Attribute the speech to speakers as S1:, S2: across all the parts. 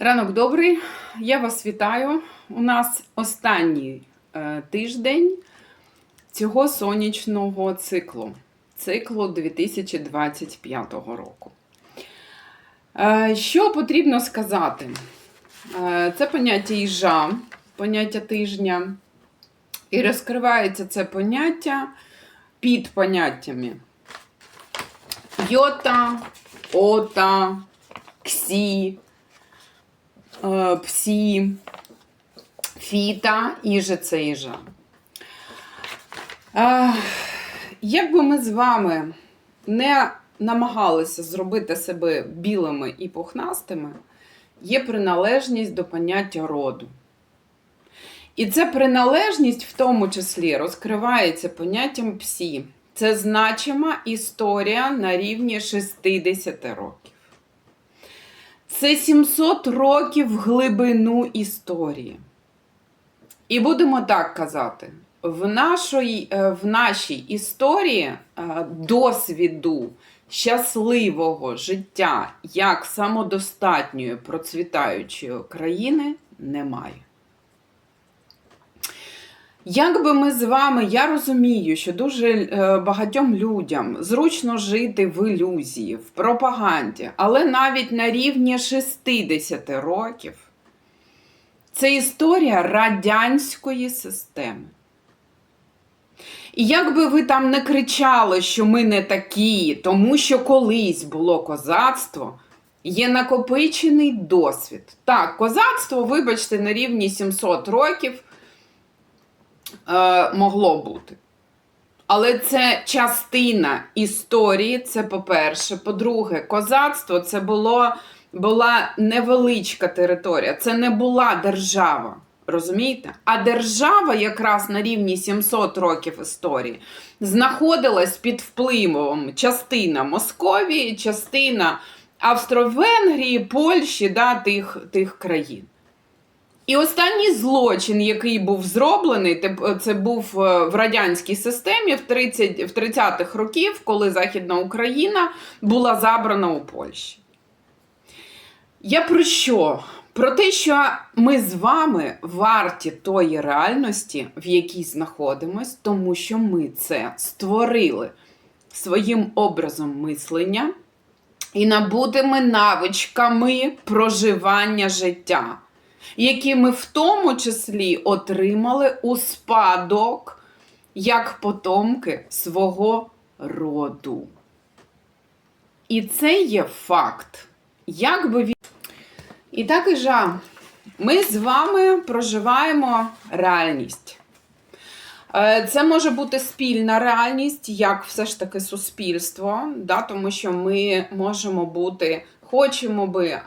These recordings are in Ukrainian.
S1: Ранок добрий, я вас вітаю. У нас останній е, тиждень цього сонячного циклу, циклу 2025 року. Е, що потрібно сказати? Е, це поняття їжа, поняття тижня, і розкривається це поняття під поняттями йота, ота, ксі псі, фіта, іже це іжа. Е, Як ми з вами не намагалися зробити себе білими і пухнастими, є приналежність до поняття роду. І ця приналежність в тому числі розкривається поняттям псі. Це значима історія на рівні 60 років. Це 700 років глибину історії. І будемо так казати: в, нашої, е, в нашій історії е, досвіду щасливого життя як самодостатньої процвітаючої країни немає. Як би ми з вами, я розумію, що дуже е, багатьом людям зручно жити в ілюзії, в пропаганді, але навіть на рівні 60 років це історія радянської системи. І як би ви там не кричали, що ми не такі, тому що колись було козацтво, є накопичений досвід. Так, козацтво, вибачте, на рівні 700 років е, могло бути. Але це частина історії, це по-перше. По-друге, козацтво це було, була невеличка територія, це не була держава. Розумієте? А держава, якраз на рівні 700 років історії, знаходилась під впливом частина Московії, частина Австро-Венгрії, Польщі, да, тих, тих країн. І останній злочин, який був зроблений, це був е, в радянській системі в 30 в 30-х років, коли Західна Україна була забрана у Польщі. Я про що? Про те, що ми з вами варті тої реальності, в якій знаходимось, тому що ми це створили своїм образом мислення і набутими навичками проживання життя які ми в тому числі отримали у спадок як потомки свого роду. І це є факт. Як би він... І так жа, ми з вами проживаємо реальність. Е, Це може бути спільна реальність, як все ж таки суспільство, да, тому що ми можемо бути, хочемо би,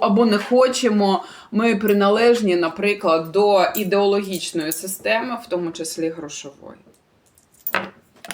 S1: або не хочемо, ми приналежні, наприклад, до ідеологічної системи, в тому числі грошової.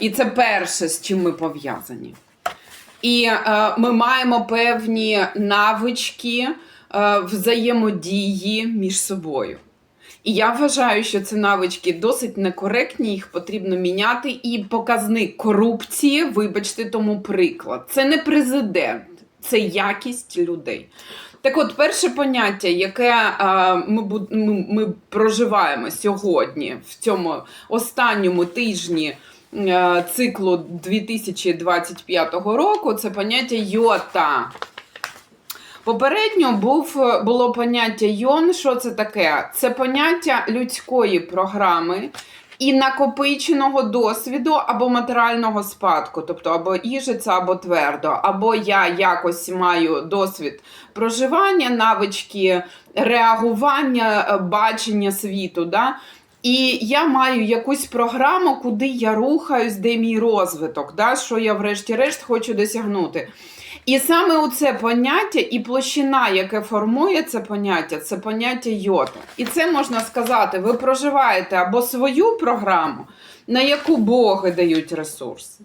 S1: І це перше, з чим ми пов'язані. І е, ми маємо певні навички е, взаємодії між собою. І я вважаю, що ці навички досить некоректні, їх потрібно міняти. І показник корупції, вибачте, тому приклад. Це не президент, це якість людей. Так от, перше поняття, яке е, ми, ми, проживаємо сьогодні, в цьому останньому тижні е, циклу 2025 року, це поняття йота. Попередньо був, було поняття йон. Що це таке? Це поняття людської програми і накопиченого досвіду або матеріального спадку, тобто або іжиця, або твердо, або я якось маю досвід проживання, навички реагування, е, бачення світу. Да? І я маю якусь програму, куди я рухаюсь, де мій розвиток, да? що я врешті-решт хочу досягнути. І саме у це поняття і площина, яке формує це поняття, це поняття йота. І це можна сказати, ви проживаєте або свою програму, на яку боги дають ресурси,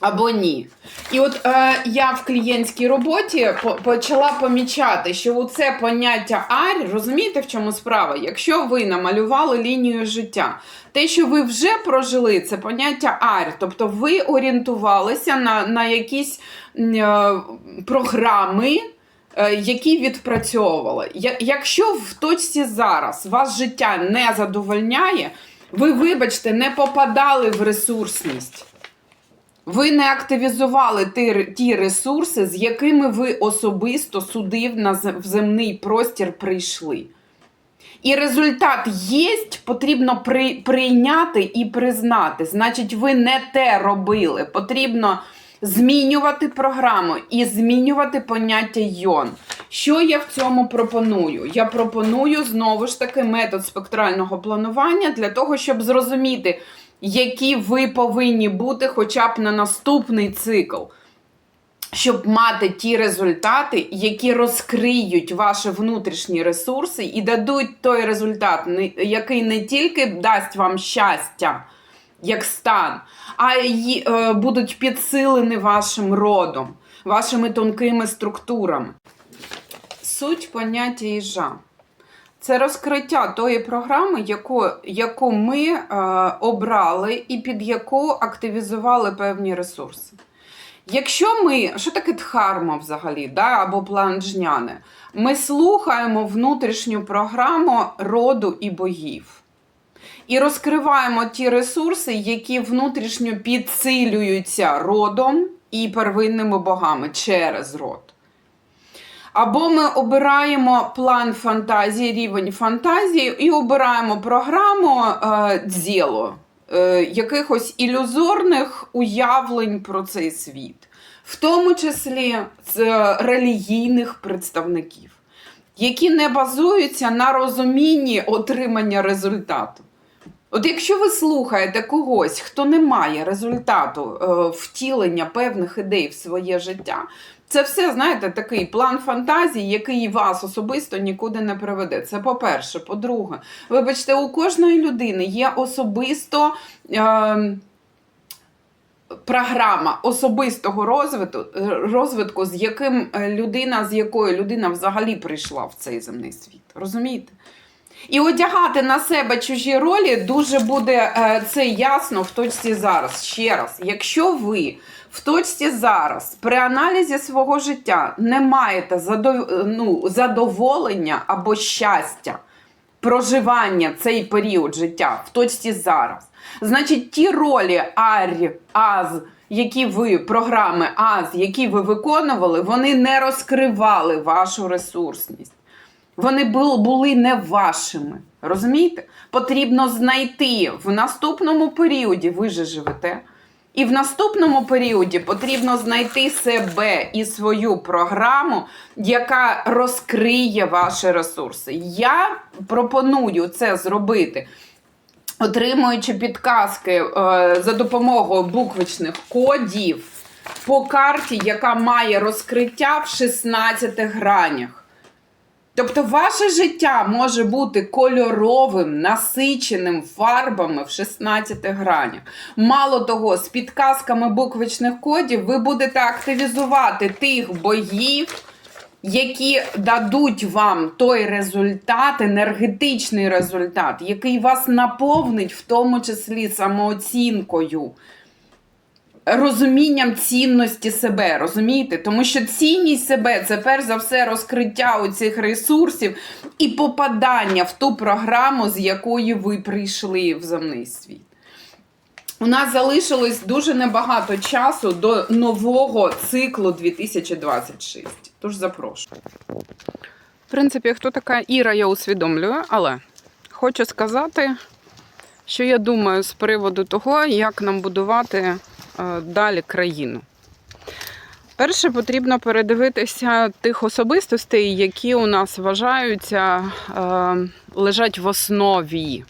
S1: або ні. І от е, я в клієнтській роботі по- почала помічати, що у це поняття арь, розумієте, в чому справа? Якщо ви намалювали лінію життя, те, що ви вже прожили, це поняття арь, тобто ви орієнтувалися на, на якісь е, програми е, які відпрацьовували. Якщо в точці зараз вас життя не задовольняє, ви, вибачте, не попадали в ресурсність. Ви не активізували ті, ресурси, з якими ви особисто сюди в в земний простір прийшли. І результат є, потрібно при, прийняти і признати. Значить, ви не те робили. Потрібно змінювати програму і змінювати поняття йон. Що я в цьому пропоную? Я пропоную знову ж таки метод спектрального планування для того, щоб зрозуміти, які ви повинні бути хоча б на наступний цикл щоб мати ті результати, які розкриють ваші внутрішні ресурси і дадуть той результат, який не тільки дасть вам щастя, як стан, а й е, будуть підсилені вашим родом, вашими тонкими структурами. Суть поняття їжа. Це розкриття тої програми, яку, яку ми е, обрали і під яку активізували певні ресурси. Якщо ми, що таке дхарма взагалі, да, або план жняне, ми слухаємо внутрішню програму роду і богів. І розкриваємо ті ресурси, які внутрішньо підсилюються родом і первинними богами через род. Або ми обираємо план фантазії, рівень фантазії, і обираємо програму е, дзєло, е, якихось ілюзорних уявлень про цей світ, в тому числі з релігійних представників, які не базуються на розумінні отримання результату. От якщо ви слухаєте когось, хто не має результату е, втілення певних ідей в своє життя, це все, знаєте, такий план фантазії, який вас особисто нікуди не приведе. Це по-перше. По-друге, вибачте, у кожної людини є особисто. Е, Програма особистого розвитку, розвитку, з яким е, людина, з якою людина взагалі прийшла в цей земний світ. Розумієте? І одягати на себе чужі ролі дуже буде е, це ясно в точці зараз. Ще раз, якщо ви в точці зараз при аналізі свого життя не маєте задов... ну, задоволення або щастя, проживання цей період життя в точці зараз, значить ті ролі арі, аз, які ви, програми аз, які ви виконували, вони не розкривали вашу ресурсність. Вони були не вашими. Розумієте? Потрібно знайти в наступному періоді, ви же живете. І в наступному періоді потрібно знайти себе і свою програму, яка розкриє ваші ресурси. Я пропоную це зробити, отримуючи підказки е, за допомогою буквичних кодів по карті, яка має розкриття в 16 гранях. Тобто ваше життя може бути кольоровим, насиченим фарбами в 16 гранях. Мало того, з підказками буквичних кодів ви будете активізувати тих богів, які дадуть вам той результат, енергетичний результат, який вас наповнить, в тому числі самооцінкою розумінням цінності себе, розумієте? Тому що цінність себе це перш за все розкриття оцих ресурсів і попадання в ту програму, з якої ви прийшли в земний світ. У нас залишилось дуже небагато часу до нового циклу 2026. Тож запрошую. В принципі, хто така Іра, я усвідомлюю, але хочу сказати, що я думаю з приводу того, як нам будувати далі країну. Перше, потрібно передивитися тих особистостей, які у нас вважаються, е, лежать в основі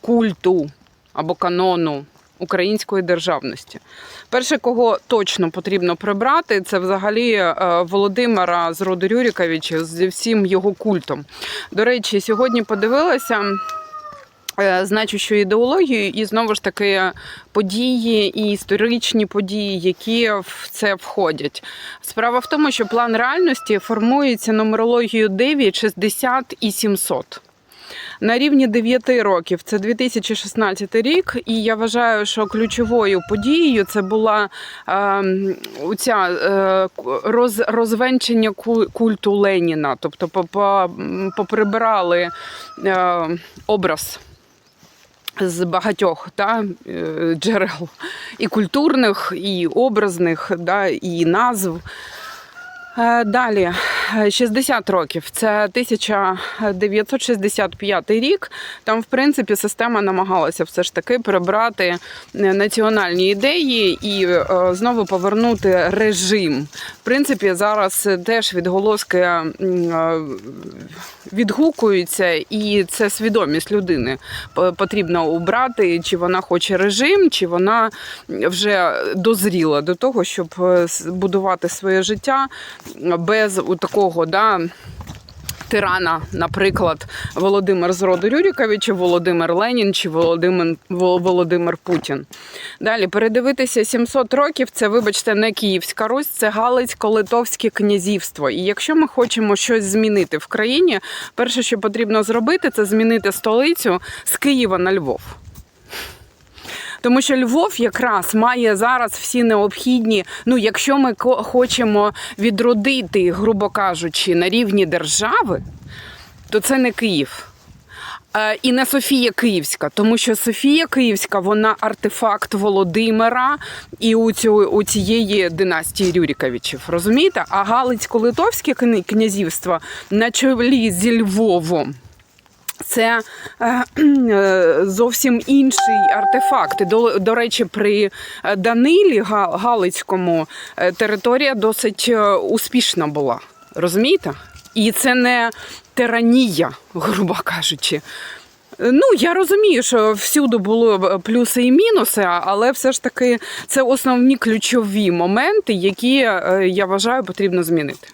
S1: культу або канону української державності. Перше, кого точно потрібно прибрати, це взагалі е, Володимира з роду Рюріковича зі всім його культом. До речі, сьогодні подивилася е, значущу ідеологію, і знову ж таки події і історичні події, які в це входять. Справа в тому, що план реальності формується нумерологією 9, 60 і 700. на рівні 9 років. Це 2016 рік, і я вважаю, що ключовою подією це була е, ця е, роз, розвенчення культу Леніна. Тобто по- по- поприбирали е, образ. З багатьох та, е, джерел і культурних, і образних, да, і назв. Е, Далі, 60 років. Це 1965 рік. Там, в принципі, система намагалася все ж таки прибрати е, національні ідеї і е, знову повернути режим. В принципі, зараз теж відголоски е, відгукуються, і це свідомість людини потрібно убрати, чи вона хоче режим, чи вона вже дозріла до того, щоб будувати своє життя без у такого да. Тирана, наприклад, Володимир з роду Рюріковича, Володимир Ленін чи Володимир, Володимир Путін. Далі передивитися 700 років. Це, вибачте, не Київська Русь, це Галицько-Литовське князівство. І якщо ми хочемо щось змінити в країні, перше, що потрібно зробити, це змінити столицю з Києва на Львов. Тому що Львов якраз має зараз всі необхідні. Ну, якщо ми хочемо відродити, грубо кажучи, на рівні держави, то це не Київ. Е, І не Софія Київська, тому що Софія Київська вона артефакт Володимира і у, цю, у цієї династії Рюріковичів. Розумієте? А Галицько-Литовське князівство на чолі зі Львовом. Це е, е, зовсім інший артефакт. До, до речі, при е, Данилі Галицькому територія досить успішна була. Розумієте? І це не тиранія, грубо кажучи. Ну, я розумію, що всюди були плюси і мінуси, але все ж таки це основні ключові моменти, які я вважаю потрібно змінити.